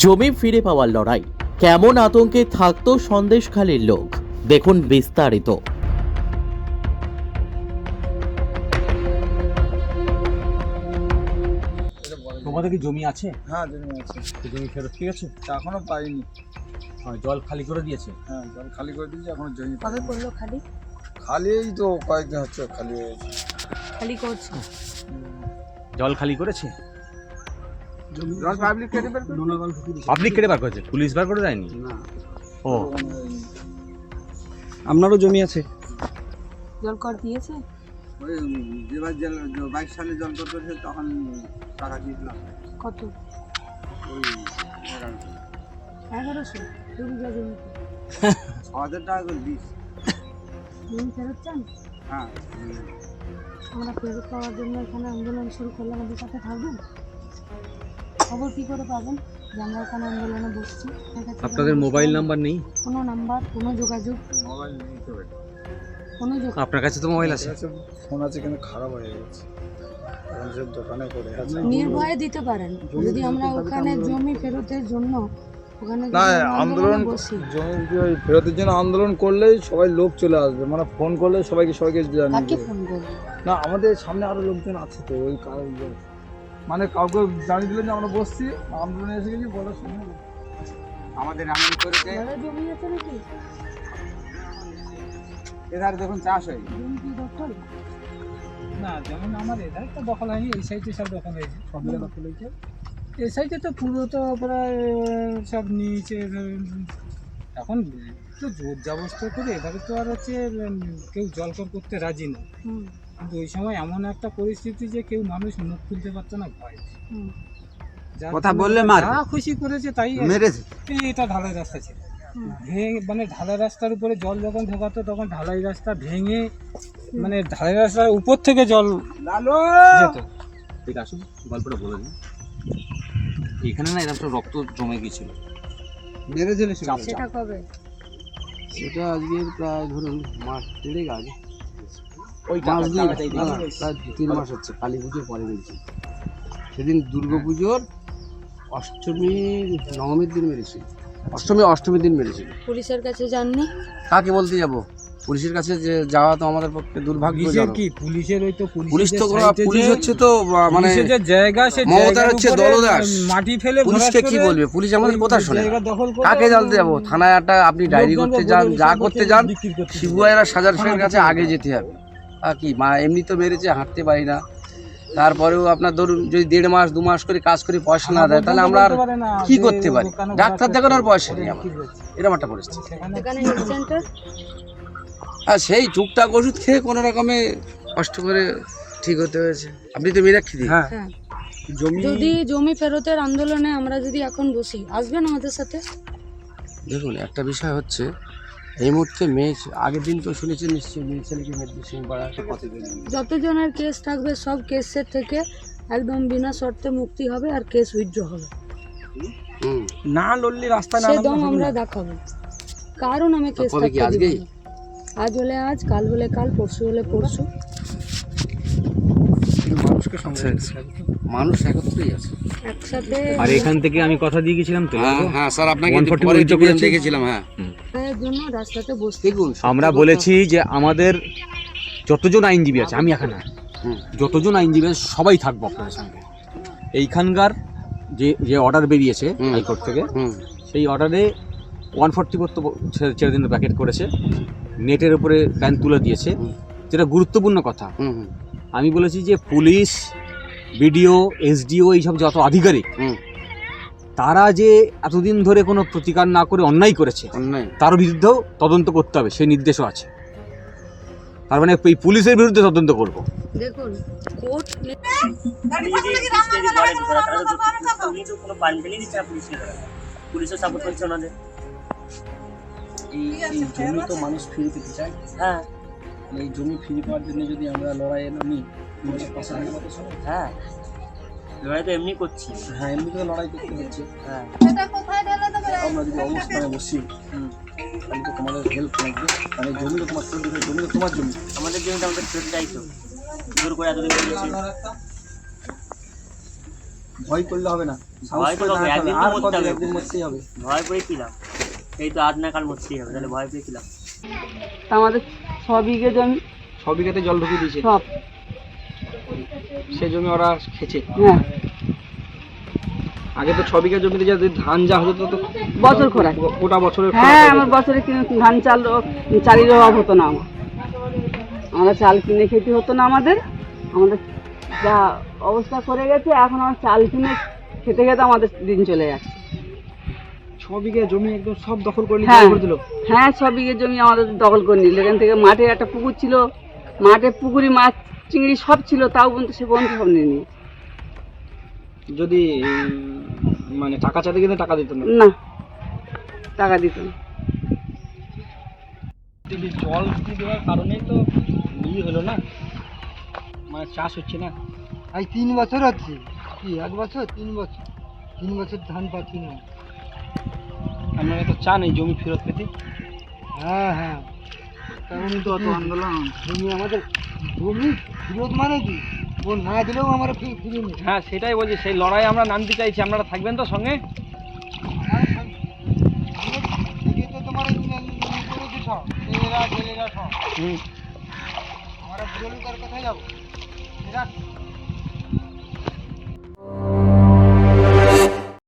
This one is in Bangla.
জমি ফিরে পাওয়ার লড়াই। কেমন আতঙ্কে থাকতো সন্দেশখালীর লোক? দেখুন বিস্তারিত। তোমাদের কি জমি আছে? হ্যাঁ জমি আছে। জমি ফেরত ঠিক আছে? তা এখনও পাইনি। হ্যাঁ, জল খালি করে দিয়েছে? হ্যাঁ জল খালি করে দিয়েছি এখনও জমি কবে করল খালি? খালি এই তো কয়েকদিন হচ্ছে খালি হয়েছে। খালি করছে? জল খালি করেছে? পাবলিক কেটে বের করে পাবলিক কেটে বার করেছে? পুলিশ বার করে দেয়নি? না। ও। আপনারও জমি আছে? জল কর দিয়েছে? ওই যেবার জল বাইশ সালে জল করতে হয়েছে তখন টাকা দিয়েছিলাম কত? ওই এগারোশো। ছ হাজার টাকা করে দিস। ফেরত চান? হ্যাঁ। আমরা ফেরত পাওয়ার জন্য এখানে আন্দোলন শুরু করলে আমাদের সাথে থাকবেন? খবর কী করে পাবেন? যে আমরা ওখানে আন্দোলনে বসছি। আপনাদের মোবাইল নাম্বার নেই? কোনো নাম্বার কোনো যোগাযোগ? মোবাইল নেই তো কোনো যোগাযোগ আপনার কাছে তো মোবাইল আছে। ফোন আছে কিন্তু খারাপ হয়ে গেছে। দোকানে করে নির্ভয়ে দিতে পারেন। যদি আমরা ওখানে জমি ফেরতের জন্য না আন্দোলন ফেরতের জন্য আন্দোলন করলেই সবাই লোক চলে আসবে। মানে ফোন করলে সবাইকে সবাইকে জানিয়ে ফোন করব? না আমাদের সামনে আরও লোকজন আছে তো ওই কারণ মানে কাউকে জানিয়ে দিলেন যে আমরা বসছি আন্দোলনে এসে গেছি বলার সময় আমাদের এমন করেছে। এধারে দেখুন চাষ হয় না যেমন আমার এধারে তো দখল হয়নি এই সাইডে সব দখল হয়েছে। সব দখল হয়েছে। এই সাইডে তো পুরো তো প্রায় সব নিচে এখন তো জোর জাবস্ত করে এধারে তো আর হচ্ছে কেউ জলকর করতে রাজি না। কিন্তু ওই সময় এমন একটা পরিস্থিতি যে কেউ মানুষ মুখ খুলতে পারতো না ভয় কথা বললে মার। যা খুশি করেছে তাই মেরেছে। এই এটা ঢালাই রাস্তা ছিল। ভেঙে মানে ঢালাই রাস্তার উপরে জল যখন ঢোকাতো তখন ঢালাই রাস্তা ভেঙে মানে ঢালাই রাস্তার উপর থেকে জল যেত। ঠিক আসুন গল্পটা বলে দিন এখানে না এরকম রক্ত জমে গিয়েছিল। মেরেছিল সেটা কবে? সেটা আজকে প্রায় ধরুন মাস দেড়েক আগে। ওই মাস দুই না, না, প্রায় তিন মাস হচ্ছে কালী পুজোর পরে মেরেছি সেদিন দুর্গা পুজোর অষ্টমী নবমীর দিন মেরেছিল অষ্টমী অষ্টমীর দিন মেরেছিল পুলিশের কাছে যাননি? কাকে বলতে যাব? পুলিশের কাছে যে যাওয়া তো আমাদের পক্ষে দুর্ভাগ্য কি? পুলিশের ওই তো পুলিশ তো পুলিশ হচ্ছে তো মানে যে জায়গা সে মমতার হচ্ছে দলদাস। মাটি ফেলে পুলিশকে কি বলবে? পুলিশ আমাদের কথা শোনে কাকে জানতে যাব? থানায় একটা আপনি ডায়েরি করতে যান যা করতে যান শিবুয়ারা সাজার কাছে আগে যেতে হবে। কি মা এমনি তো মেরেছে হাঁটতে পারি না। তারপরেও আপনার ধরুন যদি দেড় মাস দু মাস করে কাজ করে পয়সা না দেয় তাহলে আমরা আর কি করতে পারি? ডাক্তার দেখানোর পয়সা নেই আমার। এরকম একটা পরিস্থিতি। আর সেই টুকটাক ওষুধ খেয়ে কোনো রকমে কষ্ট করে ঠিক হতে হয়েছে। আপনি তো মিরাক্ষী দিই হ্যাঁ। হ্যাঁ। জমি যদি জমি ফেরতের আন্দোলনে আমরা যদি এখন বসি আসবেন আমাদের সাথে? দেখুন একটা বিষয় হচ্ছে এই মুহূর্তে মেয়ে আগের দিন তো শুনেছেন নিশ্চয়ই মেয়ে ছেলেকে মেডিসিন সিং যতজনের কেস থাকবে সব কেসের থেকে একদম বিনা শর্তে মুক্তি হবে আর কেস উইথড্র হবে। না লড়লে রাস্তা না দম আমরা দেখাবো। কারণ আমি কেস কবে কি থাকতে দিব আজকেই? না। আজ হলে আজ কাল হলে কাল পরশু হলে পরশু। মানুষকে মানুষ একত্রেই আছে। আর এখান থেকে আমি কথা দিয়ে গেছিলাম তো হ্যাঁ হ্যাঁ স্যার আপনাকে 140 পরে উইথড্র division করেছে? দেখেছিলাম হ্যাঁ। আমরা বলেছি যে আমাদের যতজন আইনজীবী আছে আমি এখানে। যতজন আইনজীবী আছে সবাই থাকব আপনাদের সঙ্গে। এইখানকার যে যে অর্ডার বেরিয়েছে। হাইকোর্ট থেকে সেই অর্ডারে ওয়ান ফোর্টি ফোর তো ছেড়ে ছেড়ে দিন প্যাকেট করেছে। নেটের উপরে প্যান তুলে দিয়েছে। যেটা গুরুত্বপূর্ণ কথা। আমি বলেছি যে পুলিশ বিডিও এসডিও এইসব যত আধিকারিক হুম। তারা যে এতদিন ধরে কোনো প্রতিকার না করে অন্যায় করেছে অন্যায়। তার বিরুদ্ধেও তদন্ত করতে হবে সেই নির্দেশও আছে। তার মানে এই পুলিশের বিরুদ্ধে তদন্ত করব। দেখুন পুলিশও সাপোর্ট করছে ওনাদের। এই জমি তো মানুষ ফিরে পেতে চায়। হ্যাঁ। এই জমি ফিরে পাওয়ার জন্য যদি আমরা লড়াইয়ে নামি দাঁড়াবো তো সবাই। হ্যাঁ। লড়াই তো এমনি করছি। হ্যাঁ এমনি তো লড়াই করতে হচ্ছে। হ্যাঁ। আমরা যদি অবস্থানে বসি তাহলে তো তোমাদের হেল্প লাগবে। মানে জমি তো তোমার তৈরি জমি তো তোমার জমি। আমাদের জমিটা আমাদের ফেরত চাই তো। জোর করে এতদিন করেছি ভয় করলে হবে না। ভয় তো হবে, একদিন তো মরতে হবে। একদিন মরতেই হবে। ভয় পেয়ে ছিলাম এই তো আজ না কাল মরতেই হবে তাহলে ভয় পেয়ে ছিলাম তা আমাদের ছ বিঘে জমি। ছ বিঘাতে জল ঢুকিয়ে দিয়েছে। সব। সে জমি ওরা খেছে হ্যাঁ। আগে তো ছ বিঘা জমিতে ধান যা হতো তো বছর খোরাক গোটা বছরের হ্যাঁ আমার বছরে ধান চাল চালের অভাব হতো না আমার। আমরা চাল কিনে খেতে হতো না আমাদের। আমাদের যা অবস্থা করে গেছে এখন আমার চাল কিনে খেতে খেতে আমাদের দিন চলে যাচ্ছে। ছ বিঘা জমি একদম সব দখল করে হ্যাঁ। দিল হ্যাঁ ছ বিঘে জমি আমাদের দখল করে নিল। এখান থেকে মাঠে একটা পুকুর ছিল। মাঠে পুকুরি মাছ চিংড়ি সব ছিল তাও পর্যন্ত সে পর্যন্ত সব নিয়ে নিয়ে যদি মানে টাকা চাইতে গেলে টাকা দিত না? না টাকা দিত না। যদি জল দেওয়ার কারণেই তো ই হলো না। মানে চাষ হচ্ছে না। আজ তিন বছর হচ্ছে। কি এক বছর? তিন বছর। তিন বছর ধান পাচ্ছি না। আপনারা তো চান এই জমি ফেরত পেতে। হ্যাঁ হ্যাঁ। তেমনই তো অত আন্দোলন। জমি আমাদের জমি ফিরত মানে কি? ও না দিলেও আমরা ফি- ফিরিয়ে নিই হ্যাঁ সেটাই বলছি সেই লড়াই আমরা নামতে চাইছি আপনারা থাকবেন তো সঙ্গে? তোমার করেছে সব ছেলেরা ছেলেরা সব। আমরা কোথায় যাব।